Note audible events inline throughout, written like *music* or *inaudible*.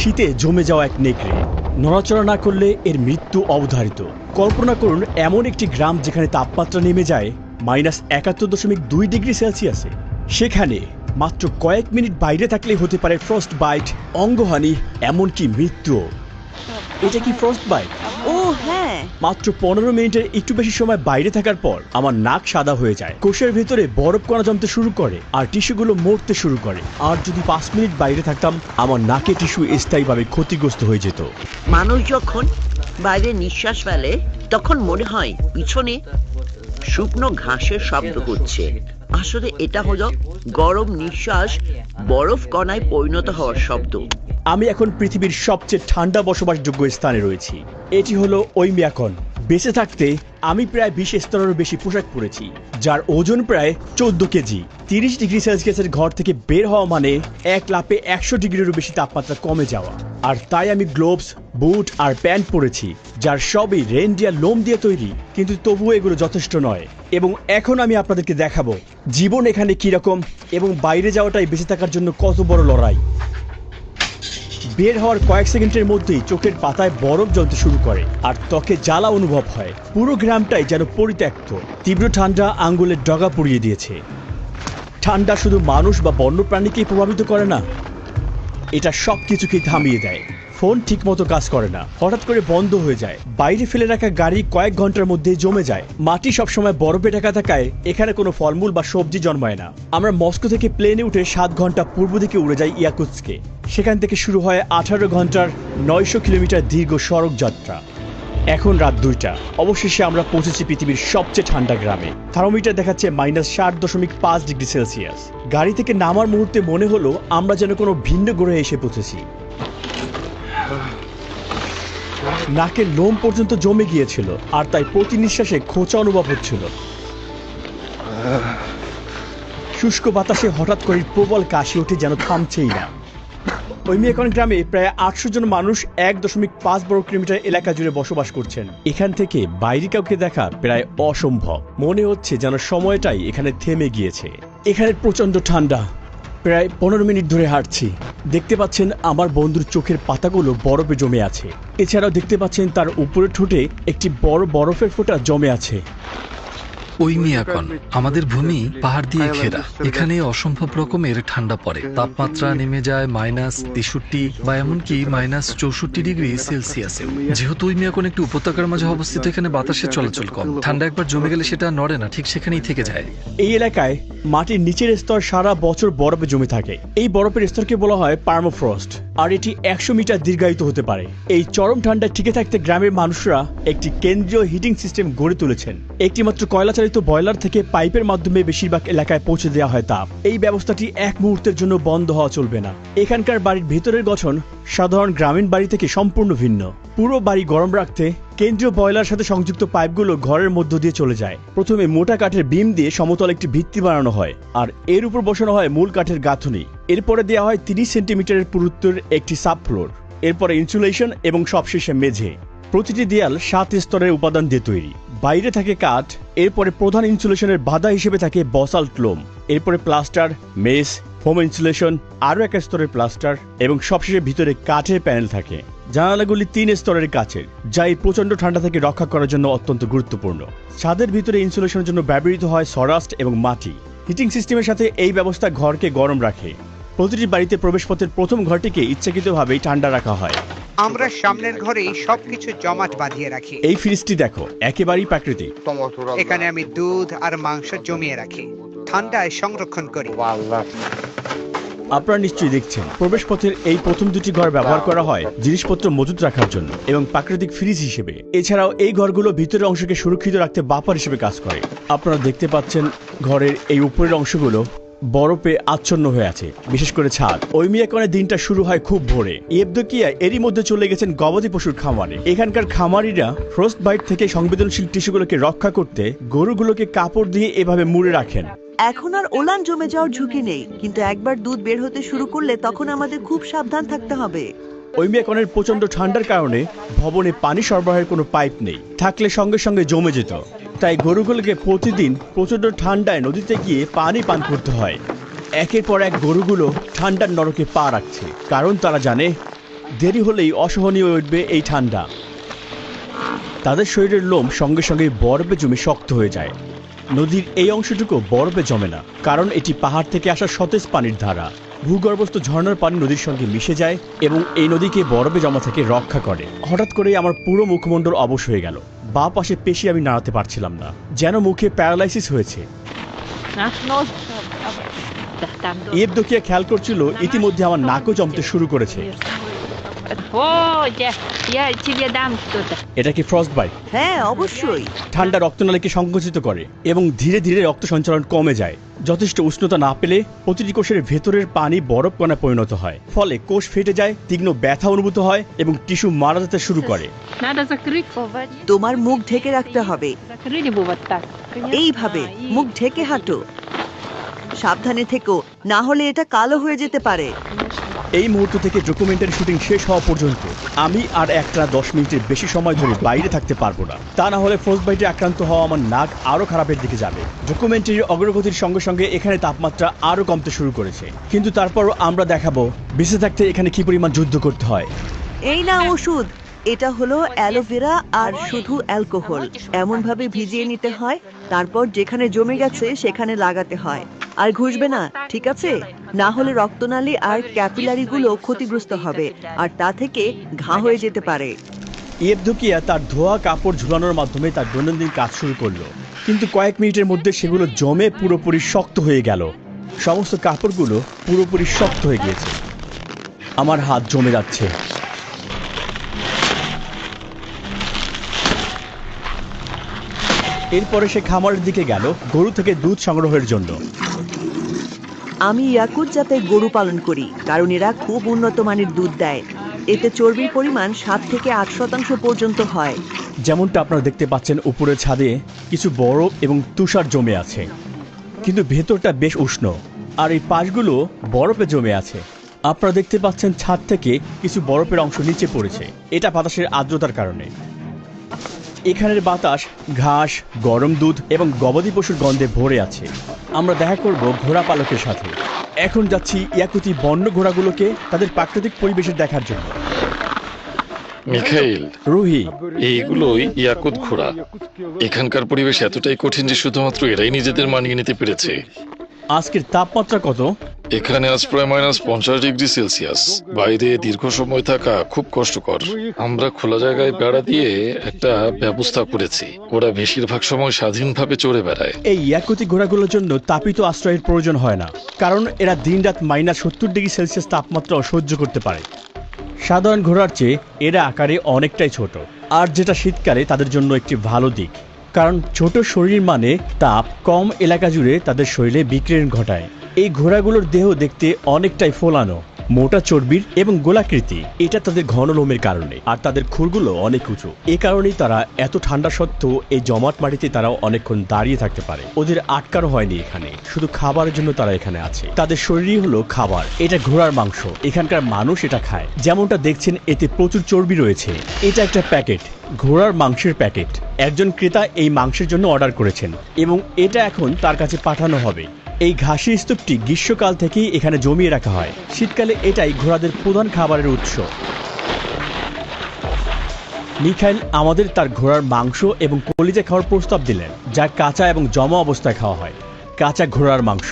শীতে জমে যাওয়া এক নেকড়ে। নড়াচড়া না করলে এর মৃত্যু অবধারিত। কল্পনা করুন, এমন একটি গ্রাম যেখানে তাপমাত্রা নেমে যায় মাইনাস একাত্তর দশমিক দুই ডিগ্রি সেলসিয়াসে। সেখানে মাত্র কয়েক মিনিট বাইরে থাকলে হতে পারে ফ্রস্ট বাইট অঙ্গহানি, এমনকি মৃত্যু এটা কি ফ্রস্ট বাইট হ্যাঁ। মাত্র পনেরো মিনিটের একটু বেশি সময় বাইরে থাকার পর আমার নাক সাদা হয়ে যায়। কোষের ভেতরে বরফ কণা জমতে শুরু করে আর টিস্যুগুলো মরতে শুরু করে। আর যদি পাঁচ মিনিট বাইরে থাকতাম আমার নাকে টিস্যু স্থায়ীভাবে ক্ষতিগ্রস্ত হয়ে যেত। মানুষ যখন বাইরে নিঃশ্বাস ফেলে তখন মনে হয় পিছনে শুকনো ঘাসের শব্দ হচ্ছে আসলে এটা হলো গরম নিঃশ্বাস বরফ কণায় পরিণত হওয়ার শব্দ। আমি এখন পৃথিবীর সবচেয়ে ঠান্ডা বসবাসযোগ্য স্থানে রয়েছি। এটি হলো ওইমিয়াকন বেঁচে থাকতে আমি প্রায় বিশ স্তরেরও বেশি পোশাক পরেছি, যার ওজন প্রায় চোদ্দ কেজি। তিরিশ ডিগ্রি সেলসিয়াসের ঘর থেকে বের হওয়া মানে এক লাপে একশো ডিগ্রিরও বেশি তাপমাত্রা কমে যাওয়া। আর তাই আমি গ্লোভস, বুট আর প্যান্ট পরেছি, যার সবই রেনডিয়ার লোম দিয়ে তৈরি, কিন্তু তবুও এগুলো যথেষ্ট নয়। এবং এখন আমি আপনাদেরকে দেখাবো, জীবন এখানে কীরকম এবং বাইরে যাওয়াটাই বেঁচে থাকার জন্য কত বড় লড়াই। বের হওয়ার কয়েক সেকেন্ডের মধ্যেই চোখের পাতায় বরফ জ্বলতে শুরু করে, আর ত্বকে জ্বালা অনুভব হয়। পুরো গ্রামটাই যেন পরিত্যক্ত। তীব্র ঠান্ডা আঙ্গুলের ডগা পুড়িয়ে দিয়েছে। ঠান্ডা শুধু মানুষ বা বন্যপ্রাণীকেই প্রভাবিত করে না, এটা সব কিছুকেই থামিয়ে দেয়। ফোন ঠিকমতো কাজ করে না। হঠাৎ করে বন্ধ হয়ে যায়। বাইরে ফেলে রাখা গাড়ি কয়েক ঘণ্টার মধ্যে জমে যায়। মাটি সবসময় বরফে ঢাকা থাকায় এখানে কোনো ফলমূল বা সবজি জন্মায় না। আমরা মস্কো থেকে প্লেনে উঠে সাত ঘণ্টা পূর্ব দিকে উড়ে যাই ইয়াকুৎসকে। সেখান থেকে শুরু হয় আঠারো ঘণ্টার নয়শো কিলোমিটার দীর্ঘ সড়ক যাত্রা। এখন রাত দুইটা। অবশেষে আমরা পৌঁছেছি পৃথিবীর সবচেয়ে ঠান্ডা গ্রামে। থার্মোমিটার দেখাচ্ছে মাইনাস ষাট দশমিক পাঁচ ডিগ্রি সেলসিয়াস। গাড়ি থেকে নামার মুহূর্তে মনে হলো আমরা যেন কোনো ভিন্ন গ্রহে এসে পৌঁছেছি। নাকের লোম পর্যন্ত জমে গিয়েছিল, আর তাই প্রতি নিঃশ্বাসে খোঁচা অনুভব হচ্ছিল। শুষ্ক বাতাসে হঠাৎ করে প্রবল কাশি ওঠে যেন থামছেই না। ওইমিয়াকন গ্রামে প্রায় আটশো জন মানুষ এক দশমিক পাঁচ বর্গ কিলোমিটার এলাকা জুড়ে বসবাস করছেন। এখান থেকে বাইরে কাউকে দেখা প্রায় অসম্ভব। মনে হচ্ছে যেন সময়টাই এখানে থেমে গিয়েছে। এখানে প্রচণ্ড ঠান্ডা। প্রায় পনেরো মিনিট ধরে হাঁটছি। দেখতে পাচ্ছেন আমার বন্ধুর চোখের পাতাগুলো বরফে জমে আছে। এছাড়াও দেখতে পাচ্ছেন তার উপরে ঠোঁটে একটি বড় বরফের ফোঁটা জমে আছে। ওই মিয়াকন, আমাদের ভূমি পাহাড় দিয়ে ঘেরা। এখানে অসম্ভব রকমের ঠান্ডা পড়ে। তাপমাত্রা নেমে যায় মাইনাস তেষট্টি বা এমনকি মাইনাস চৌষট্টি ডিগ্রি সেলসিয়াসে। যেহেতু ওই মিয়াকন একটি উপত্যকার মাঝে অবস্থিত, এখানে বাতাসের চলাচল কম। ঠান্ডা একবার জমে গেলে সেটা নড়ে না, ঠিক সেখানেই থেকে যায়। এই এলাকায় মাটির নিচের স্তর সারা বছর বরফে জমে থাকে। এই বরফের স্তরকে বলা হয় পার্মোফ্রস্ট, আর এটি একশো মিটার দীর্ঘায়িত হতে পারে। এই চরম ঠান্ডায় টিকে থাকতে গ্রামের মানুষরা একটি কেন্দ্রীয় হিটিং সিস্টেম গড়ে তুলেছেন। একটি মাত্র কয়লা বয়লার থেকে পাইপের মাধ্যমে বেশিরভাগ এলাকায় পৌঁছে দেওয়া হয় তাপ। এই ব্যবস্থাটি এক মুহূর্তের জন্য বন্ধ হওয়া চলবে না। এখানকার বাড়ির ভেতরের গঠন সাধারণ গ্রামীণ বাড়ি থেকে সম্পূর্ণ ভিন্ন। পুরো বাড়ি গরম রাখতে কেন্দ্রীয় বয়লার সাথে সংযুক্ত পাইপগুলো ঘরের মধ্য দিয়ে চলে যায়। প্রথমে মোটা কাঠের বিম দিয়ে সমতল একটি ভিত্তি বানানো হয় আর এর উপর বসানো হয় মূল কাঠের গাঁথুনি। এরপরে দেওয়া হয় তিরিশ সেন্টিমিটারের পুরুত্বের একটি সাব ফ্লোর এরপরে ইনসুলেশন এবং সবশেষে মেঝে। প্রতিটি দেয়াল সাত স্তরের উপাদান দিয়ে তৈরি। বাইরে থাকে কাঠ, এরপরে প্রধান ইনসুলেশনের বাধা হিসেবে থাকে বসাল্ট লোম, এরপরে প্লাস্টার, মেস, ফোম ইনসুলেশন, আরও এক স্তরের প্লাস্টার এবং সবশেষে ভিতরে কাঠের প্যানেল থাকে। জানালাগুলি তিন স্তরের কাচের, যা এই প্রচণ্ড ঠান্ডা থেকে রক্ষা করার জন্য অত্যন্ত গুরুত্বপূর্ণ। ছাদের ভিতরে ইনসুলেশনের জন্য ব্যবহৃত হয় সরাস্ট এবং মাটি। হিটিং সিস্টেমের সাথে এই ব্যবস্থা ঘরকে গরম রাখে। প্রতিটি বাড়িতে প্রবেশপথের প্রথম ঘরটিকে ইচ্ছাকৃতভাবেই ঠান্ডা রাখা হয়। আমরা সামনের ঘরে সবকিছু জমাট বাঁধিয়ে রাখি। এই ফ্রিজটি দেখো একেবারেই প্রাকৃতিক। এখানে আমি দুধ আর মাংস জমিয়ে রাখি। ঠান্ডায় সংরক্ষণ করি। আপনারা নিশ্চয়ই দেখছেন প্রবেশপথের এই প্রথম দুটি ঘর ব্যবহার করা হয় জিনিসপত্র মজুত রাখার জন্য এবং প্রাকৃতিক ফ্রিজ হিসেবে। এছাড়াও এই ঘরগুলো ভিতরের অংশকে সুরক্ষিত রাখতে বাপার হিসেবে কাজ করে। আপনারা দেখতে পাচ্ছেন ঘরের এই উপরের অংশগুলো বরফে আচ্ছন্ন হয়ে আছে বিশেষ করে ছাদ। ওই মিয়াকনের দিনটা শুরু হয় খুব ভোরে। ইয়েবদকিয়া এরই মধ্যে চলে গেছেন গবাদি পশুর খামারে। এখানকার খামারিরা ফ্রস্ট বাইট থেকে সংবেদনশীল টিস্যুগুলোকে রক্ষা করতে গরুগুলোকে কাপড় দিয়ে এভাবে মুড়ে রাখেন। এখন আর ওলান জমে যাওয়ার ঝুঁকি নেই কিন্তু একবার দুধ বের হতে শুরু করলে তখন আমাদের খুব সাবধান থাকতে হবে। ওই মেকনের প্রচণ্ড ঠান্ডার কারণে ভবনে পানি সরবরাহের কোনো পাইপ নেই। থাকলে সঙ্গে সঙ্গে জমে যেত। তাই গরুগুলোকে প্রতিদিন প্রচণ্ড ঠান্ডায় নদীতে গিয়ে পানি পান করতে হয়। একের পর এক গরুগুলো ঠান্ডার নরকে পা রাখছে, কারণ তারা জানে দেরি হলেই অসহনীয় উঠবে এই ঠান্ডা। তাদের শরীরের লোম সঙ্গে সঙ্গে বরফে জমে শক্ত হয়ে যায়। নদীর এই অংশটুকু বরফে জমে না, কারণ এটি পাহাড় থেকে আসা সতেজ পানির ধারা। ভূগর্ভস্থ ঝর্নার পানি নদীর সঙ্গে মিশে যায় এবং এই নদীকে বরফে জমা থেকে রক্ষা করে। হঠাৎ করে আমার পুরো মুখমণ্ডল অবশ হয়ে গেল। বা পাশে পেশি আমি নাড়াতে পারছিলাম না। যেন মুখে প্যারালাইসিস হয়েছে। ইয়েবদোকিয়া খেয়াল করছিল ইতিমধ্যে আমার নাকও জমতে শুরু করেছে। ও যা চিবিয়ে দাম তোটা এটা কি ফ্রস্ট হ্যাঁ অবশ্যই। ঠান্ডা রক্তনালীকে সংকুচিত করে এবং ধীরে ধীরে রক্ত সঞ্চালন কমে যায়। যথেষ্ট উষ্ণতা না পেলে প্রতিটি কোষের ভেতরের পানি বরফ কণায় পরিণত হয়। ফলে কোষ ফেটে যায় তীক্ষ্ণ ব্যথা অনুভূত হয় এবং টিস্যু মারা যেতে শুরু করে। তোমার মুখ ঢেকে রাখতে হবে। এইভাবে মুখ ঢেকে হাঁটো। সাবধানে থেকো না হলে এটা কালো হয়ে যেতে পারে। এই মুহূর্ত থেকে ডকুমেন্টারি শুটিং শেষ হওয়া পর্যন্ত আমি আর একটা দশ মিনিটের বেশি সময় ধরে বাইরে থাকতে পারব না। তা না হলে ফ্রস্ট বাইটে আক্রান্ত হওয়া আমার নাক আরও খারাপের দিকে যাবে। ডকুমেন্টারির অগ্রগতির সঙ্গে সঙ্গে এখানে তাপমাত্রা আরও কমতে শুরু করেছে। কিন্তু তারপরও আমরা দেখাবো বেঁচে থাকতে এখানে কি পরিমাণ যুদ্ধ করতে হয়। এই না ওষুধ, এটা হলো অ্যালোভেরা আর শুধু অ্যালকোহল এমন ভাবে ভিজিয়ে নিতে হয়, তারপর যেখানে জমে গেছে সেখানে লাগাতে হয়। আর ঘুষবে না, ঠিক আছে? না হলে রক্তনালী আর ক্যাপিলারি গুলো ক্ষতিগ্রস্ত হবে, আর তা থেকে ঘা হয়ে যেতে পারে। ইয়েবদুকিয়া তার ধোয়া কাপড় ঝুলানোর মাধ্যমে তার দৈনন্দিন কাজ শুরু করল। কিন্তু কয়েক মিনিটের মধ্যে সেগুলো জমে পুরোপুরি শক্ত হয়ে গেল। সমস্ত কাপড়গুলো পুরোপুরি শক্ত হয়ে গিয়েছে। আমার হাত জমে যাচ্ছে। এরপরে সে খামারের দিকে গেল, গরু থেকে দুধ সংগ্রহের জন্য। আমি ইয়াকুত জাতে গরু পালন করি, কারণ এরা খুব উন্নত মানের দুধ দেয়। এতে চর্বির পরিমাণ সাত থেকে আট শতাংশ পর্যন্ত হয়। যেমনটা আপনারা দেখতে পাচ্ছেন উপরের ছাদে, কিছু বরফ এবং তুষার জমে আছে। কিন্তু ভেতরটা বেশ উষ্ণ, আর এই পাশগুলো বরফে জমে আছে। আপনারা দেখতে পাচ্ছেন ছাদ থেকে কিছু বরফের অংশ নিচে পড়েছে। এটা বাতাসের আর্দ্রতার কারণে। এখানের বাতাস ঘাস গরম দুধ এবং গবাদি পশুর গন্ধে ভরে আছে। আমরা দেখা করব ঘোড়া পালকের সাথে। এখন যাচ্ছি ইয়াকুতি বন্য ঘোড়াগুলোকে তাদের প্রাকৃতিক পরিবেশে দেখার জন্য। মিখাইল রুহি। এইগুলোই ইয়াকুত ঘোড়া। এখানকার পরিবেশ এতটাই কঠিন যে শুধুমাত্র এরাই নিজেদের মানিয়ে নিতে পেরেছে। আজকের তাপমাত্রা কত? এখানে আজ প্রায় মাইনাস পঞ্চাশ ডিগ্রি সেলসিয়াস। বাইরে দীর্ঘ সময় থাকা খুব কষ্টকর। আমরা খোলা জায়গায় বেড়া দিয়ে একটা ব্যবস্থা করেছি। ওরা বেশিরভাগ সময় স্বাধীনভাবে চড়ে বেড়ায়। এই ইয়াকুতি ঘোড়াগুলোর জন্য তাপিত আশ্রয়ের প্রয়োজন হয় না। কারণ এরা দিনরাত মাইনাস সত্তর ডিগ্রি সেলসিয়াস তাপমাত্রা সহ্য করতে পারে। সাধারণ ঘোড়ার চেয়ে এরা আকারে অনেকটাই ছোট। আর যেটা শীতকালে তাদের জন্য একটি ভালো দিক। কারণ ছোট শরীর মানে তাপ কম এলাকা জুড়ে তাদের শরীরে বিক্রিয়ণ ঘটায়। এই ঘোড়াগুলোর দেহ দেখতে অনেকটাই ফোলানো। মোটা চর্বির এবং গোলাকৃতি। এটা তাদের ঘন লোমের কারণে। আর তাদের খুরগুলো অনেক উঁচু। এ কারণেই তারা এত ঠান্ডা সত্ত্বেও এই জমাট মাটিতে তারা অনেকক্ষণ দাঁড়িয়ে থাকতে পারে। ওদের আটকানো হয়নি এখানে। শুধু খাবারের জন্য তারা এখানে আছে। তাদের শরীরই হলো খাবার। এটা ঘোড়ার মাংস। এখানকার মানুষ এটা খায়। যেমনটা দেখছেন, এতে প্রচুর চর্বি রয়েছে। এটা একটা প্যাকেট। ঘোড়ার মাংসের প্যাকেট। একজন ক্রেতা এই মাংসের জন্য অর্ডার করেছেন। এবং এটা এখন তার কাছে পাঠানো হবে। এই ঘাসি স্তূপটি গ্রীষ্মকাল থেকেই এখানে জমিয়ে রাখা হয়। শীতকালে এটাই ঘোড়াদের প্রধান খাবারের উৎস। মিখাইল আমাদের তার ঘোড়ার মাংস এবং কলিজা খাওয়ার প্রস্তাব দিলেন যা কাঁচা এবং জমা অবস্থায় খাওয়া হয়। কাঁচা ঘোড়ার মাংস।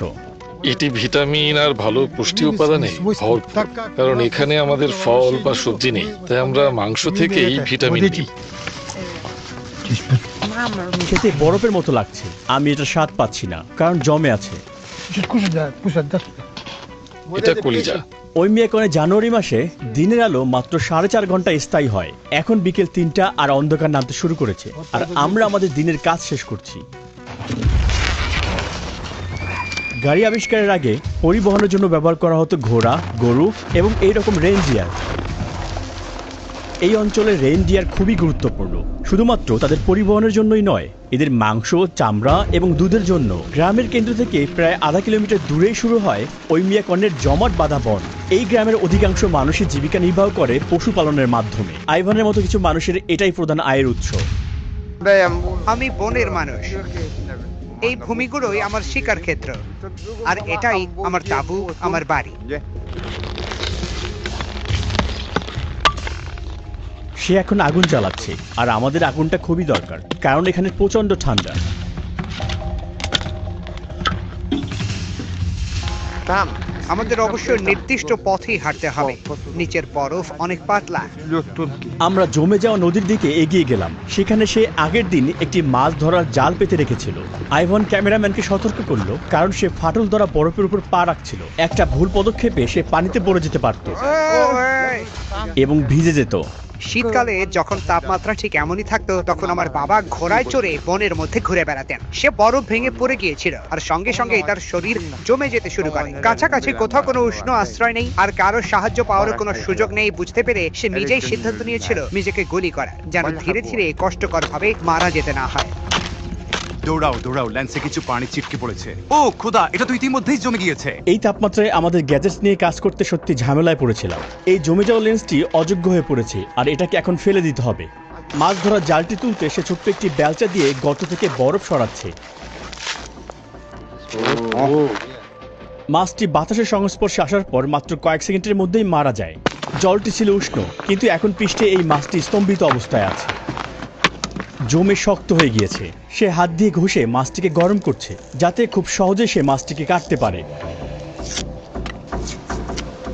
এটি ভিটামিন আর ভালো পুষ্টি উপাদানে ভরপুর কারণ এখানে আমাদের ফল বা সবজি নেই তাই আমরা মাংস থেকেই ভিটামিন নিই। খেতে বরফের মতো লাগছে আমি এটা স্বাদ পাচ্ছি না কারণ জমে আছে। এটা কলিজা। ওই মেয়েকনে জানুয়ারি মাসে দিনের আলো মাত্র সাড়ে চার ঘণ্টা স্থায়ী হয়। এখন বিকেল তিনটা আর অন্ধকার নামতে শুরু করেছে। আর আমরা আমাদের দিনের কাজ শেষ করছি। গাড়ি আবিষ্কারের আগে পরিবহনের জন্য ব্যবহার করা হতো ঘোড়া, গরু এবং এই রকম রেঞ্জিয়ার। এই অঞ্চলে রেইনডিয়ার খুবই গুরুত্বপূর্ণ। শুধুমাত্র তাদের পরিবহনের জন্যই নয়, এদের মাংস, চামড়া এবং দুধের জন্য। গ্রামের কেন্দ্র থেকে প্রায় আধা কিলোমিটার দূরেই শুরু হয় ওইমিয়া কর্ণের জমাট বাঁধা বন। এই গ্রামের অধিকাংশ মানুষের জীবিকা নির্বাহ করে পশুপালনের মাধ্যমে। আইভানের মতো কিছু মানুষের এটাই প্রধান আয়ের উৎস। আমি বনের মানুষ। এই ভূমিগুলোই আমার শিকার ক্ষেত্র। আর এটাই আমার তাবু, আমার বাড়ি। সে এখন আগুন জ্বালাচ্ছে আর আমাদের আগুনটা খুবই দরকার কারণ এখানে প্রচণ্ড ঠান্ডা। আমাদের অবশ্য নির্দিষ্ট পথেই হাঁটতে হবে। নিচের বরফ অনেক পাতলা। আমরা জমে যাওয়া নদীর দিকে এগিয়ে গেলাম। সেখানে সে আগের দিন একটি মাছ ধরার জাল পেতে রেখেছিল। আইভন ক্যামেরাম্যানকে সতর্ক করল কারণ সে ফাটল ধরা বরফের উপর পা রাখছিল। একটা ভুল পদক্ষেপে সে পানিতে পড়ে যেতে পারত! এবং ভিজে যেত। শীতকালে যখন তাপমাত্রা ঠিক এমনই থাকতো, তখন আমার বাবা ঘোড়ায় চড়ে বনের মধ্যে ঘুরে বেড়াতেন। সে বরফ ভেঙে পড়ে গিয়েছিল, আর সঙ্গে সঙ্গে তার শরীর জমে যেতে শুরু করে। কাছাকাছি কোথাও কোনো উষ্ণ আশ্রয় নেই, আর কারোর সাহায্য পাওয়ার কোনো সুযোগ নেই, বুঝতে পেরে সে নিজেই সিদ্ধান্ত নিয়েছিল নিজেকে গুলি করা যেন ধীরে ধীরে কষ্টকর ভাবে মারা যেতে না হয়। দৌড়াও দৌড়াও, ল্যান্সে কিছু পানি ছিটকে পড়েছে। ও, খোদা, এটা তো ইতিমধ্যেই জমে গিয়েছে। এই তাপমাত্রায় আমাদের গ্যাজেটস নিয়ে কাজ করতে সত্যি ঝামেলায় পড়েছিলাম। এই জমে যাওয়া লেন্সটি অযোগ্য হয়ে পড়েছে, আর এটাকে এখন ফেলে দিতে হবে। মাছ ধরার জালটি তুলতে সে ছোট্ট একটি বেলচা দিয়ে গর্ত থেকে বরফ সরাচ্ছে। মাছটি বাতাসের সংস্পর্শে আসার পর মাত্র কয়েক সেকেন্ডের মধ্যেই মারা যায়। জলটি ছিল উষ্ণ, কিন্তু এখন পৃষ্ঠে এই মাছটি স্তম্ভিত অবস্থায় আছে। জমে শক্ত হয়ে গিয়েছে। সে হাত দিয়ে ঘষে মাছটিকে গরম করছে যাতে খুব সহজে সে মাছটিকে কাটতে পারে।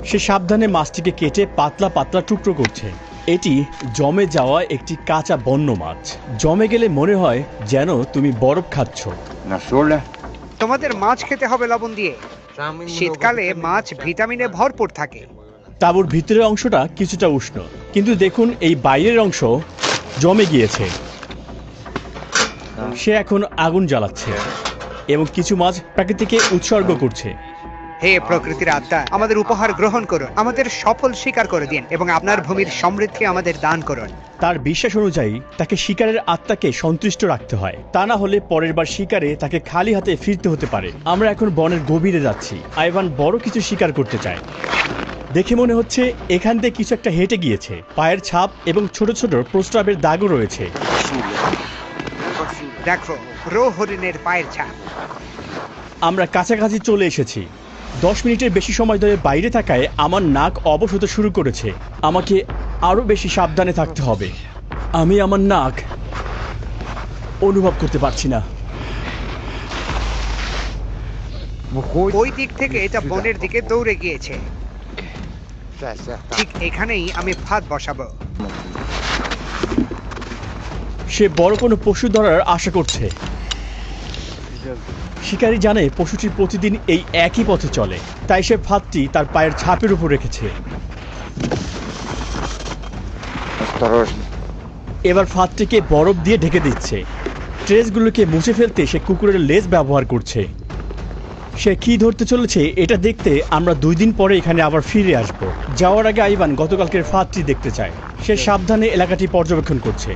সে সাবধানে মাছটিকে কেটে পাতলা পাতলা টুকরো করছে। এটি জমে যাওয়া একটি কাঁচা বন্য মাছ। জমে গেলে মনে হয় যেন তুমি বরফ খাচ্ছ। তোমাদের মাছ খেতে হবে লবণ দিয়ে। শীতকালে মাছ ভিটামিনে ভরপুর থাকে। তাঁবুর ভিতরের অংশটা কিছুটা উষ্ণ। কিন্তু দেখুন এই বাইরের অংশ জমে গিয়েছে। সে এখন আগুন জ্বালাচ্ছে এবং কিছু মাছ প্রাকৃতিকে উৎসর্গ করছে। হে প্রকৃতির আত্মা আমাদের উপহার গ্রহণ করুন আমাদের সফল স্বীকার করে দিন এবং আপনার ভূমির সমৃদ্ধি আমাদের দান করুন। তার বিশ্বাস অনুযায়ী তাকে শিকারের আত্মাকে সন্তুষ্ট রাখতে হয়। তা না হলে পরের বার শিকারে তাকে খালি হাতে ফিরতে হতে পারে। আমরা এখন বনের গভীরে যাচ্ছি। আইভান বড় কিছু শিকার করতে চায়। দেখে মনে হচ্ছে এখান থেকে কিছু একটা হেঁটে গিয়েছে। পায়ের ছাপ এবং ছোট ছোট প্রস্রাবের দাগও রয়েছে। দেখো রো হরিণের পায়ের ছাপ। আমরা কাছাকাছি চলে এসেছি। দশ মিনিটের বেশি সময় ধরে বাইরে থাকায় আমার নাক অবশ হতে শুরু করেছে। আমাকে আরও বেশি সাবধানে থাকতে হবে। আমি আমার নাক অনুভব করতে পারছি না। ওই দিক থেকে এটা বনের দিকে দৌড়ে গিয়েছে। ঠিক এখানেই আমি ভাত বসাবো। সে বড় কোনো পশু ধরার আশা করছে। শিকারী জানে পশুটি প্রতিদিন এই একই পথে চলে, তাই সে ফাঁদটি তার পায়ের ছাপের উপর রেখেছে। এবার ফাঁদটিকে বরফ দিয়ে ঢেকে দিচ্ছে। ট্রেসগুলোকে মুছে ফেলতে সে কুকুরের লেজ ব্যবহার করছে। সে কি ধরতে চলেছে, এটা দেখতে আমরা দুই দিন পরে এখানে আবার ফিরে আসব। যাওয়ার আগে আইবান গতকালকের ফাঁদটি দেখতে চায়। সে সাবধানে এলাকাটি পর্যবেক্ষণ করছে।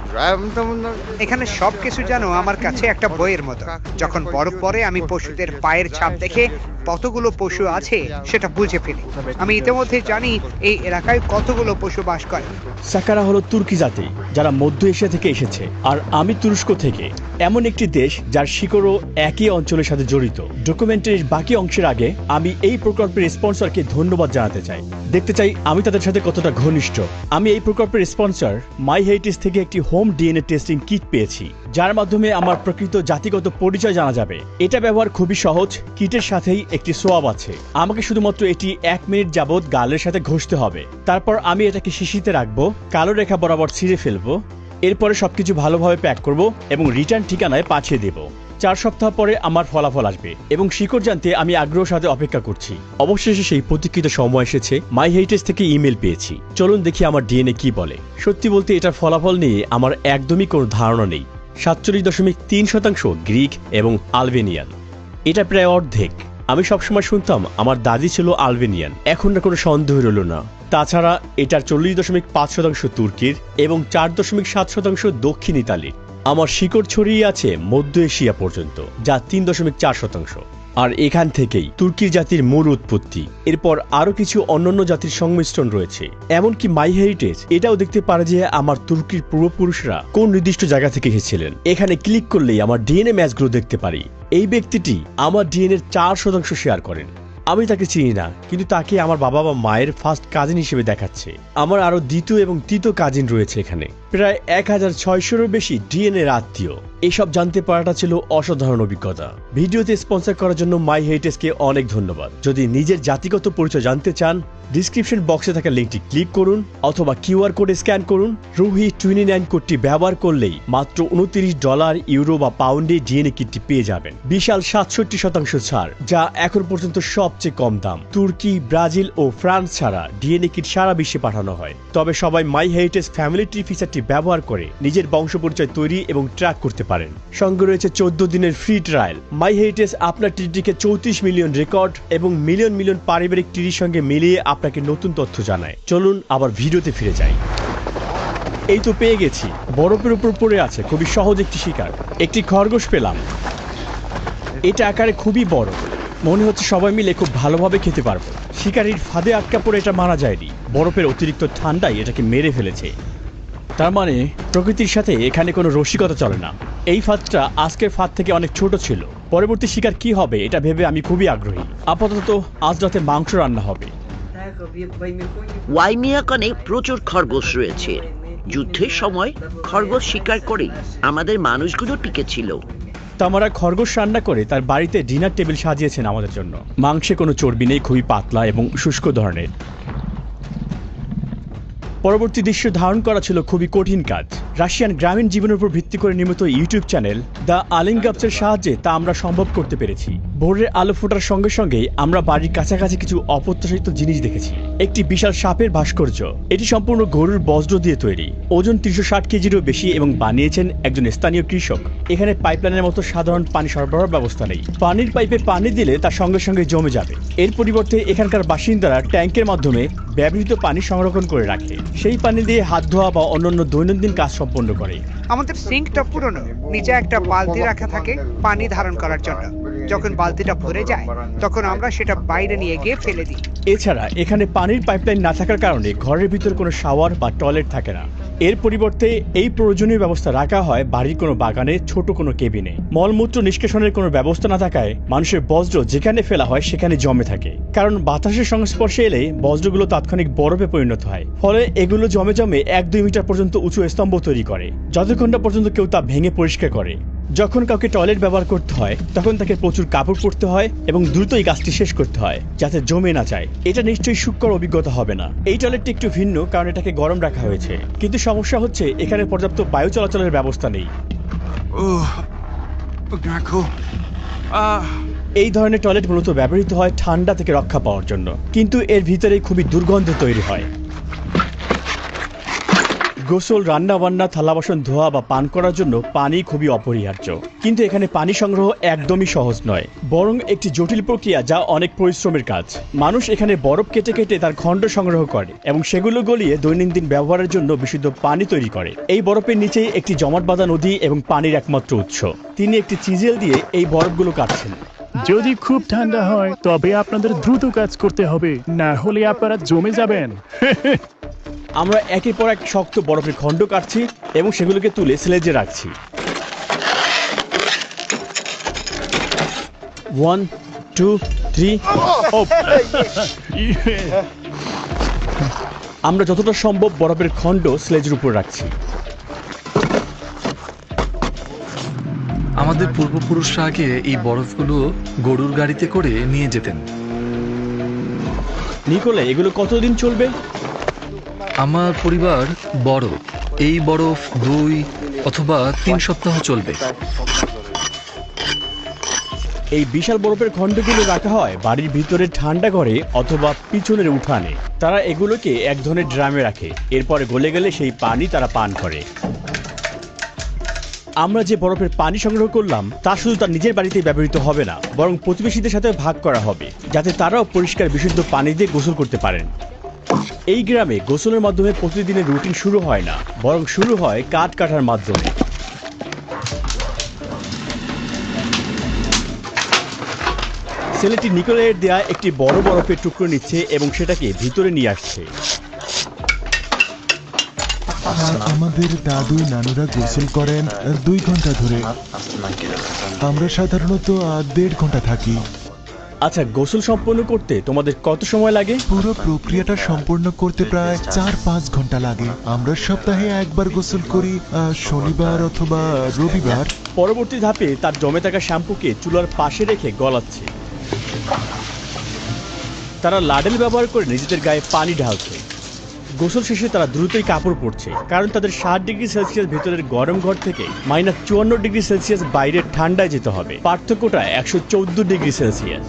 এখানে সবকিছু যেন আমার কাছে একটা বইয়ের মতো। যখন বরফ পরে আমি পশুদের পায়ের ছাপ দেখে কতগুলো পশু আছে সেটা বুঝে ফেলি। আমি ইতিমধ্যে জানি এই এলাকায় কতগুলো পশু বাস করে। সাকারা হলো তুর্কি জাতি যারা মধ্য এশিয়া থেকে এসেছে আর আমি তুরস্ক থেকে। এমন একটি দেশ যার শিকড়ও একই অঞ্চলের সাথে জড়িত। ডকুমেন্টারির বাকি অংশের আগে আমি এই প্রকল্পের স্পন্সরকে ধন্যবাদ জানাতে চাই। দেখতে চাই আমি তাদের সাথে কতটা ঘনিষ্ঠ। আমি এই প্রকল্পের স্পন্সর মাই হেরিটেজ থেকে একটি হোম ডিএনএ টেস্টিং কিট পেয়েছি, যার মাধ্যমে আমার প্রকৃত জাতিগত পরিচয় জানা যাবে। এটা ব্যবহার খুবই সহজ, কিটের সাথেই একটি সোয়াব আছে। আমাকে শুধুমাত্র এটি এক মিনিট যাবৎ গালের সাথে ঘষতে হবে। তারপর আমি এটাকে শিশিতে রাখব, কালো রেখা বরাবর ছিঁড়ে ফেলব, এরপরে সবকিছু ভালোভাবে প্যাক করব এবং রিটার্ন ঠিকানায় পাঠিয়ে দেব। চার সপ্তাহ পরে আমার ফলাফল আসবে এবং শিকড় জানতে আমি আগ্রহ সাথে অপেক্ষা করছি। অবশেষে সেই প্রতীক্ষিত সময় এসেছে, মাই হেরিটেজ থেকে ইমেল পেয়েছি। চলুন দেখি আমার ডিএনএ কি বলে। সত্যি বলতে এটার ফলাফল নিয়ে আমার একদমই কোনো ধারণা নেই। সাতচল্লিশ দশমিক তিন শতাংশ গ্রিক এবং আলবেনিয়ান। এটা প্রায় অর্ধেক। আমি সবসময় শুনতাম আমার দাদি ছিল আলবেনিয়ান। এখন না কোনো সন্দেহ রইল না। তাছাড়া এটার চল্লিশ দশমিক পাঁচ শতাংশ তুর্কির এবং চার দশমিক সাত শতাংশ দক্ষিণ ইতালির। আমার শিকড় ছড়িয়ে আছে মধ্য এশিয়া পর্যন্ত, যা তিন দশমিক চার শতাংশ। আর এখান থেকেই তুর্কির জাতির মূল উৎপত্তি। এরপর আরও কিছু অন্যান্য জাতির সংমিশ্রণ রয়েছে। এমনকি মাই হেরিটেজ, এটাও দেখতে পারে যে আমার তুর্কির পূর্বপুরুষরা কোন নির্দিষ্ট জায়গা থেকে এসেছিলেন। এখানে ক্লিক করলেই আমার ডিএনএ ম্যাচগুলো দেখতে পারি। এই ব্যক্তিটি আমার ডিএনএর চার শতাংশ শেয়ার করেন। আমি তাকে চিনি না, কিন্তু তাকে আমার বাবা বা মায়ের ফার্স্ট কাজিন হিসেবে দেখাচ্ছে। আমার আরও দ্বিতীয় এবং তৃতীয় কাজিন রয়েছে এখানে। প্রায় এক হাজার ছয়শোরও বেশি ডিএনএ আত্মীয়। এসব জানতে পারাটা ছিল অসাধারণ অভিজ্ঞতা। ভিডিওতে স্পন্সর করার জন্য মাই হেরিটেজকে অনেক ধন্যবাদ। যদি নিজের জাতিগত পরিচয় জানতে চান ডিসক্রিপশন বক্সে থাকা লিঙ্কটি ক্লিক করুন অথবা কিউআর কোডে স্ক্যান করুন। রুহি টুয়েন্টি নাইন কোডটি ব্যবহার করলেই মাত্র উনত্রিশ ডলার, ইউরো বা পাউন্ডে ডিএনএ কিটটি পেয়ে যাবেন। বিশাল সাতষট্টি শতাংশ ছাড়, যা এখন পর্যন্ত সবচেয়ে কম দাম। তুর্কি, ব্রাজিল ও ফ্রান্স ছাড়া ডিএনএ কিট সারা বিশ্বে পাঠানো হয়। তবে সবাই মাই হেরিটেজ ফ্যামিলি ট্রি ফিচারটি ব্যবহার করে নিজের বংশ পরিচয় তৈরি এবং ট্র্যাক করতে পারেন। সঙ্গে রয়েছে চোদ্দ দিনের ফ্রি ট্রায়াল। মাই হেরিটেজ আপনার ট্রিটিকে চৌত্রিশ মিলিয়ন রেকর্ড এবং মিলিয়ন মিলিয়ন পারিবারিক ট্রির সঙ্গে মিলিয়ে আপনাকে নতুন তথ্য জানায়। চলুন আবার ভিডিওতে ফিরে যাই। এই তো পেয়ে গেছি। বরফের উপর পড়ে আছে, খুবই সহজ একটি শিকার। একটি খরগোশ পেলাম। এটা আকারে খুবই বড়। মনে হচ্ছে সবাই মিলে খুব ভালোভাবে খেতে পারব। শিকারির ফাঁদে আটকা পড়ে এটা মারা যায়নি। বরফের অতিরিক্ত ঠান্ডাই এটাকে মেরে ফেলেছে। তার মানে প্রকৃতির সাথে এখানে কোনো রসিকতা চলে না। এই ফাঁদটা আজকের ফাঁদ থেকে অনেক ছোট ছিল। পরবর্তী শিকার কি হবে এটা ভেবে আমি খুবই আগ্রহী। আপাতত আজ রাতে মাংস রান্না হবে। ওয়াইমিয়াকনে প্রচুর খরগোশ রয়েছে। যুদ্ধের সময় খরগোশ শিকার করে আমাদের মানুষগুলো টিকে ছিল তামারা খরগোশ রান্না করে তার বাড়িতে ডিনার টেবিল সাজিয়েছেন আমাদের জন্য। মাংসে কোনো চর্বি নেই খুবই পাতলা এবং শুষ্ক ধরনের। পরবর্তী দৃশ্য ধারণ করা ছিল খুবই কঠিন কাজ। রাশিয়ান গ্রামীণ জীবনের উপর ভিত্তি করে নির্মিত ইউটিউব চ্যানেল দ্য আলিঙ্গাপসের সাহায্যে তা আমরা সম্ভব করতে পেরেছি। ভোরের আলো ফোটার সঙ্গে সঙ্গেই আমরা বাড়ির কাছাকাছি কিছু অপ্রত্যাশিত জিনিস দেখেছি। একটি বিশাল সাপের ভাস্কর্য। এটি সম্পূর্ণ গরুর বজ্র দিয়ে তৈরি। ওজন তিনশো ষাট কেজিরও বেশি এবং বানিয়েছেন একজন স্থানীয় কৃষক। এখানে পাইপলাইনের মতো সাধারণ পানি সরবরাহ ব্যবস্থা নেই। পানির পাইপে পানি দিলে তা সঙ্গে সঙ্গে জমে যাবে। এর পরিবর্তে এখানকার বাসিন্দারা ট্যাঙ্কের মাধ্যমে ব্যবহৃত পানি সংরক্ষণ করে রাখে। সেই পানি দিয়ে হাত ধোয়া বা অন্যান্য দৈনন্দিন কাজ সম্পন্ন করে। আমাদের সিঙ্কটা পুরনো। নিচে একটা বালতি রাখা থাকে পানি ধারণ করার জন্য। যখন বালতিটা ভরে যায় তখন আমরা সেটা বাইরে নিয়ে গিয়ে ফেলে দিই। এছাড়া এখানে পানির পাইপলাইন না থাকার কারণে ঘরের ভিতর কোনো শাওয়ার বা টয়লেট থাকে না। এর পরিবর্তে এই প্রয়োজনীয় ব্যবস্থা রাখা হয় বাড়ির কোনো বাগানে, ছোট কোনো কেবিনে। মলমূত্র নিষ্কাশনের কোনো ব্যবস্থা না থাকায় মানুষের বজ্র যেখানে ফেলা হয় সেখানে জমে থাকে। কারণ বাতাসের সংস্পর্শে এলে বজ্রগুলো তাৎক্ষণিক বরফে পরিণত হয়। ফলে এগুলো জমে জমে এক দুই মিটার পর্যন্ত উঁচু স্তম্ভ তৈরি করে। যতক্ষণটা পর্যন্ত কেউ তা ভেঙে পরিষ্কার করে। যখন কাউকে টয়লেট ব্যবহার করতে হয় তখন তাকে প্রচুর কাপড় পরতে হয় এবং দ্রুত এই কাজটি শেষ করতে হয় যাতে জমে না যায়। এটা নিশ্চয়ই সুখকর অভিজ্ঞতা হবে না। এই টয়লেটটি একটু ভিন্ন কারণ এটাকে গরম রাখা হয়েছে। কিন্তু সমস্যা হচ্ছে এখানে পর্যাপ্ত বায়ু চলাচলের ব্যবস্থা নেই। এই ধরনের টয়লেট মূলত ব্যবহৃত হয় ঠান্ডা থেকে রক্ষা পাওয়ার জন্য। কিন্তু এর ভিতরে খুবই দুর্গন্ধ তৈরি হয়। গোসল রান্না বান্না থালা বাসন ধোয়া বা পান করার জন্য পানি খুবই অপরিহার্য। কিন্তু এখানে পানি সংগ্রহ একদমই সহজ নয়, বরং একটি জটিল প্রক্রিয়া যা অনেক পরিশ্রমের কাজ। মানুষ এখানে বরফ কেটে কেটে তার খণ্ড সংগ্রহ করে এবং সেগুলো গলিয়ে দৈনন্দিন ব্যবহারের জন্য বিশুদ্ধ পানি তৈরি করে। এই বরফের নিচেই একটি জমাট বাঁধা নদী এবং পানির একমাত্র উৎস। তিনি একটি চিজেল দিয়ে এই বরফগুলো কাটছেন। যদি খুব ঠান্ডা হয়, তবে আপনাদের দ্রুত কাজ করতে হবে, না হলে আপনারা জমে যাবেন। *laughs* আমরা একের পর এক শক্ত বরফের খণ্ড কাটছি এবং সেগুলোকে তুলে স্লেজে রাখছি। ওয়ান টু থ্রি আমরা যতটা সম্ভব বরফের খণ্ড স্লেজের উপর রাখছি। আমাদের পূর্বপুরুষরা আগে এই বরফগুলো গরুর গাড়িতে করে নিয়ে যেতেন। নিকোলে এগুলো কতদিন চলবে? আমার পরিবার বড়। এই বরফ দুই অথবা তিন সপ্তাহ চলবে। এই বিশাল বরফের খণ্ডগুলো রাখা হয় বাড়ির ভিতরে ঠান্ডা ঘরে অথবা পিছনের উঠানে। তারা এগুলোকে এক ধরনের ড্রামে রাখে। এরপরে গলে গেলে সেই পানি তারা পান করে। আমরা যে বরফের পানি সংগ্রহ করলাম, তা শুধু তার নিজের বাড়িতেই ব্যবহৃত হবে না, বরং প্রতিবেশীদের সাথে ভাগ করা হবে, যাতে তারাও পরিষ্কার, বিশুদ্ধ পানি দিয়ে গোসল করতে পারেন। এই গ্রামে গোসলের মাধ্যমে প্রতিদিনের রুটিন শুরু হয় না, বরং শুরু হয় কাঠ কাটার মাধ্যমে। ছেলেটি নিকোলের দেয়া একটি বড় বরফের টুকরো নিচ্ছে এবং সেটাকে ভিতরে নিয়ে আসছে। আমাদের দাদু নানুরা গোসল করেন দুই ঘণ্টা ধরে। আমরা সাধারণত দেড় ঘণ্টা থাকি। আচ্ছা গোসল সম্পন্ন করতে তোমাদের কত সময় লাগে? পুরো প্রক্রিয়াটা সম্পূর্ণ করতে প্রায় চার পাঁচ ঘণ্টা লাগে। আমরা সপ্তাহে একবার গোসল করি আহ, শনিবার অথবা রবিবার। পরবর্তী ধাপে তার জমে থাকা শ্যাম্পুকে চুলার পাশে রেখে গলাচ্ছে। তারা লাডেল ব্যবহার করে নিজেদের গায়ে পানি ঢালছে। গোসল শেষে তারা দ্রুতই কাপড় পরছে কারণ তাদের ষাট ডিগ্রি সেলসিয়াস ভেতরের গরম ঘর থেকে মাইনাস চুয়ান্ন ডিগ্রি সেলসিয়াস বাইরের ঠান্ডায় যেতে হবে। পার্থক্যটা একশো চৌদ্দ ডিগ্রি সেলসিয়াস।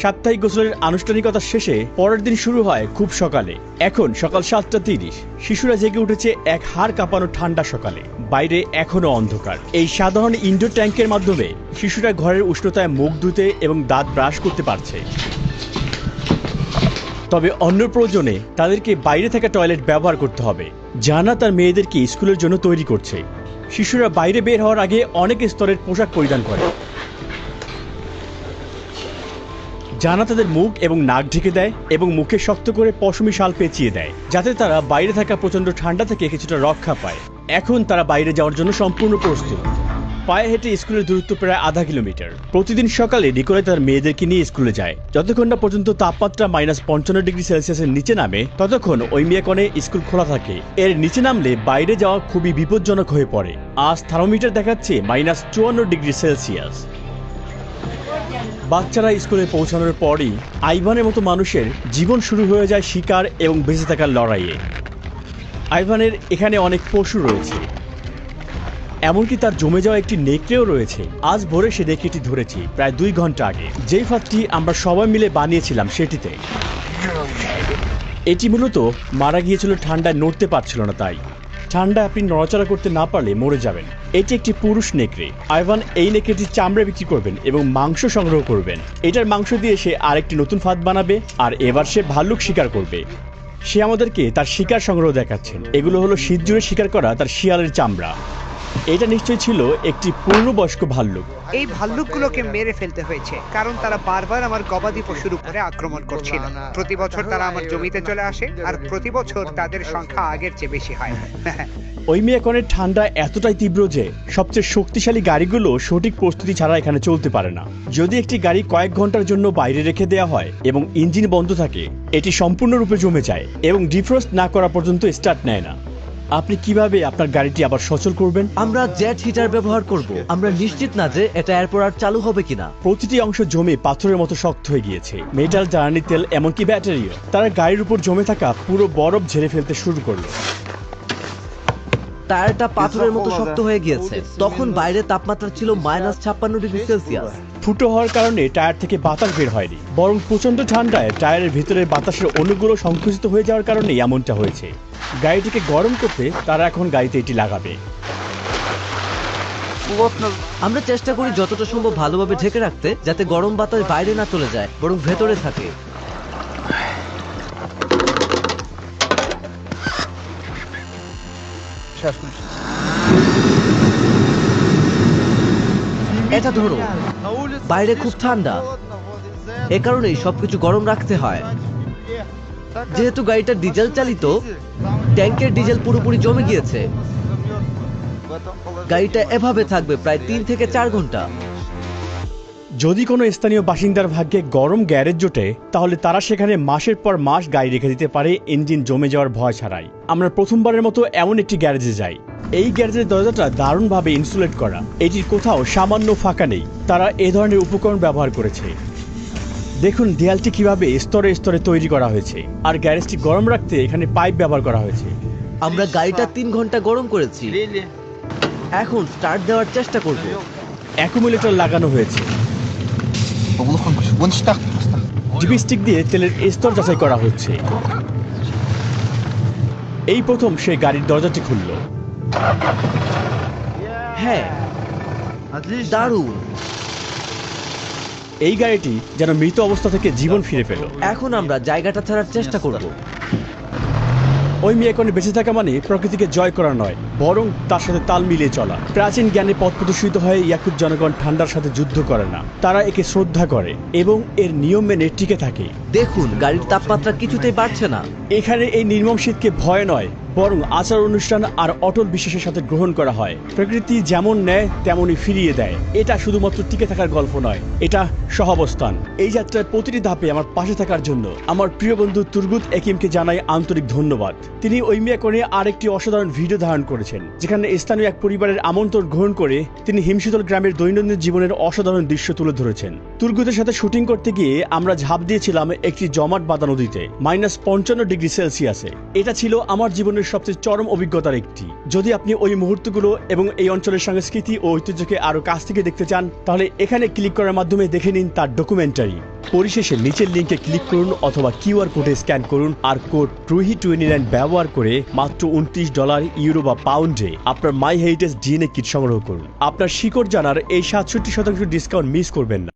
সাপ্তাহিক গোসলের আনুষ্ঠানিকতা শেষে পরের দিন শুরু হয় খুব সকালে। এখন সকাল সাতটা তিরিশ। শিশুরা জেগে উঠেছে এক হাড় কাঁপানো ঠান্ডা সকালে। বাইরে এখনও অন্ধকার। এই সাধারণ ইনডোর ট্যাঙ্কের মাধ্যমে শিশুরা ঘরের উষ্ণতায় মুখ ধুতে এবং দাঁত ব্রাশ করতে পারছে। তবে অন্য প্রয়োজনে তাদেরকে বাইরে থাকা টয়লেট ব্যবহার করতে হবে জানা তার মেয়েদেরকে স্কুলের জন্য তৈরি করছে। শিশুরা বাইরে বের হওয়ার আগে অনেক স্তরের পোশাক পরিধান করে। জানা তাদের মুখ এবং নাক ঢেকে দেয় এবং মুখে শক্ত করে পশমি শাল পেঁচিয়ে দেয়, যাতে তারা বাইরে থাকা প্রচণ্ড ঠান্ডা থেকে কিছুটা রক্ষা পায়। এখন তারা বাইরে যাওয়ার জন্য সম্পূর্ণ প্রস্তুত। পায়ে হেঁটে স্কুলের দূরত্ব প্রায় আধা কিলোমিটার। প্রতিদিন সকালে নিকোলে তার মেয়েদেরকে নিয়ে স্কুলে যায়। যতক্ষণ না পর্যন্ত তাপমাত্রা মাইনাস পঞ্চান্ন ডিগ্রি সেলসিয়াসের নিচে নামে, ততক্ষণ ওই মেয়াকনে স্কুল খোলা থাকে। এর নিচে নামলে বাইরে যাওয়া খুবই বিপজ্জনক হয়ে পড়ে। আজ থার্মোমিটার দেখাচ্ছে মাইনাস চুয়ান্ন ডিগ্রি সেলসিয়াস। বাচ্চারা স্কুলে পৌঁছানোর পরই আইভানের মতো মানুষের জীবন শুরু হয়ে যায় শিকার এবং বেঁচে থাকার লড়াইয়ে। আইভানের এখানে অনেক পশু রয়েছে। এমনকি তার জমে যাওয়া একটি নেকড়েও রয়েছে। আজ ভোরে সে নেকড়েটি ধরেছি, প্রায় দুই ঘণ্টা আগে। যেই ফাঁদটি আমরা সবাই মিলে বানিয়েছিলাম সেটিতে। এটি মূলত মারা গিয়েছিল ঠান্ডায় নড়তে পারছিল না তাই। ঠান্ডা আপনি নড়াচড়া করতে না পারলে মরে যাবেন। এটি একটি পুরুষ নেকড়ে। আইভান এই নেকড়েটির চামড়া বিক্রি করবেন এবং মাংস সংগ্রহ করবেন। এটার মাংস দিয়ে সে আরেকটি নতুন ফাঁদ বানাবে আর এবার সে ভাল্লুক শিকার করবে। সে আমাদেরকে তার শিকার সংগ্রহ দেখাচ্ছেন। এগুলো হলো শীত জুড়ে শিকার করা তার শিয়ালের চামড়া। এটা নিশ্চয়ই ছিল একটি পূর্ণবয়স্ক ভাল্লুক। এই ভাল্লুকগুলোকে মেরে ফেলতে হয়েছে কারণ তারা বারবার আমার গবাদি পশুর উপরে আক্রমণ করছিল। প্রতি বছর তারা আমার জমিতে চলে আসে আর প্রতি বছর তাদের সংখ্যা আগের চেয়ে বেশি হয়। ওই মেয়াকনের ঠান্ডা এতটাই তীব্র যে সবচেয়ে শক্তিশালী গাড়িগুলো সঠিক প্রস্তুতি ছাড়া এখানে চলতে পারে না। যদি একটি গাড়ি কয়েক ঘণ্টার জন্য বাইরে রেখে দেওয়া হয় এবং ইঞ্জিন বন্ধ থাকে এটি সম্পূর্ণরূপে জমে যায় এবং ডিফ্রস্ট না করা পর্যন্ত স্টার্ট নেয় না। আপনি কীভাবে আপনার গাড়িটি আবার সচল করবেন? আমরা জেট হিটার ব্যবহার করব। আমরা নিশ্চিত না যে এটা এরপর আর চালু হবে কিনা। প্রতিটি অংশ জমে পাথরের মতো শক্ত হয়ে গিয়েছে। মেটাল জ্বালানি তেল এমনকি ব্যাটারিও। তারা গাড়ির উপর জমে থাকা পুরো বরফ ঝেড়ে ফেলতে শুরু করল। টায়ারটা পাথরের মতো শক্ত হয়ে গিয়েছে। তখন বাইরে তাপমাত্রা ছিল মাইনাস ছাপ্পান্ন ডিগ্রি সেলসিয়াস। ফুটো হওয়ার কারণে টায়ার থেকে বাতাস বের হয়নি। বরং প্রচণ্ড ঠান্ডায় টায়ারের ভিতরের বাতাসের অণুগুলো সংকুচিত হয়ে যাওয়ার কারণে এমনটা হয়েছে। গাড়িটিকে গরম করতে তারা এখন গাড়িতে এটি লাগাবে। আমরা চেষ্টা করি যতটা সম্ভব ভালোভাবে ঢেকে রাখতে যাতে গরম বাতাস বাইরে না চলে যায় বরং ভেতরে থাকে। এটা ধরো। বাইরে খুব ঠান্ডা। এ কারণেই সবকিছু গরম রাখতে হয়। যেহেতু গাড়িটা ডিজেল চালিত, ট্যাঙ্কের ডিজেল পুরোপুরি জমে গিয়েছে। গাড়িটা এভাবে থাকবে প্রায় তিন থেকে চার ঘণ্টা। যদি কোনো স্থানীয় বাসিন্দার ভাগ্যে গরম গ্যারেজ জোটে তাহলে তারা সেখানে মাসের পর মাস গাড়ি রেখে দিতে পারে ইঞ্জিন জমে যাওয়ার ভয় ছাড়াই। আমরা প্রথমবারের মতো এমন একটি গ্যারেজে যাই। এই গ্যারেজের দরজাটা দারুণভাবে ইনসুলেট করা। এটির কোথাও সামান্য ফাঁকা নেই। তারা এ ধরনের উপকরণ ব্যবহার করেছে। দেখুন দেয়ালটি কীভাবে স্তরে স্তরে তৈরি করা হয়েছে। আর গ্যারেজটি গরম রাখতে এখানে পাইপ ব্যবহার করা হয়েছে। আমরা গাড়িটা তিন ঘণ্টা গরম করেছি। এখন স্টার্ট দেওয়ার চেষ্টা করব। অ্যাকুমুলেটর লাগানো হয়েছে। ডিপিস্টিক দিয়ে তেলের স্তর যাচাই করা হচ্ছে। এই প্রথম সে গাড়ির দরজাটি খুলল। হ্যাঁ দারুণ। এই গাড়িটি যেন মৃত অবস্থা থেকে জীবন ফিরে পেল। এখন আমরা জায়গাটা ছাড়ার চেষ্টা করব। ওই মেয়ে এখন বেঁচে থাকা মানে প্রকৃতিকে জয় করা নয় বরং তার সাথে তাল মিলিয়ে চলা। প্রাচীন জ্ঞানে পথ প্রদর্শিত হয়ে ইয়াকুব জনগণ ঠান্ডার সাথে যুদ্ধ করে না। তারা একে শ্রদ্ধা করে এবং এর নিয়ম মেনে টিকে থাকে। দেখুন গাড়ির তাপমাত্রা কিছুতেই বাড়ছে না। এখানে এই নির্মম শীতকে ভয় নয় বরং আচার অনুষ্ঠান আর অটল বিশ্বাসের সাথে গ্রহণ করা হয়। প্রকৃতি যেমন নেয়, তেমনই ফিরিয়ে দেয়। এটা শুধুমাত্র টিকে থাকার গল্প নয়, এটা সহাবস্থান। এই যাত্রার প্রতিটি ধাপে আমার পাশে থাকার জন্য আমার প্রিয় বন্ধু তুরগুত একিমকে জানাই আন্তরিক ধন্যবাদ। তিনি ওই মিয়াকনে আরেকটি অসাধারণ ভিডিও ধারণ করেছেন, যেখানে স্থানীয় এক পরিবারের আমন্ত্রণ গ্রহণ করে তিনি হিমশীতল গ্রামের দৈনন্দিন জীবনের অসাধারণ দৃশ্য তুলে ধরেছেন। তুর্গুতের সাথে শুটিং করতে গিয়ে আমরা ঝাঁপ দিয়েছিলাম একটি জমাট বাঁধা নদীতে, মাইনাস পঞ্চান্ন ডিগ্রি সেলসিয়াসে। এটা ছিল আমার জীবনের সবচেয়ে চরম অভিজ্ঞতার একটি। যদি আপনি ওই মুহূর্তগুলো এবং এই অঞ্চলের সংস্কৃতি ও ঐতিহ্যকে আরও কাছ থেকে দেখতে চান, তাহলে এখানে ক্লিক করার মাধ্যমে দেখে নিন তার ডকুমেন্টারি। পরিশেষে নিচের লিঙ্কে ক্লিক করুন অথবা কিউআর কোডে স্ক্যান করুন আর কোড ট্রুহি টোয়েন্টি নাইন ব্যবহার করে মাত্র উনত্রিশ ডলার, ইউরো বা পাউন্ডে আপনার মাই হেরিটেজ ডিএনএ কিট সংগ্রহ করুন। আপনার শিকড় জানার এই সাতষট্টি শতাংশ ডিসকাউন্ট মিস করবেন না।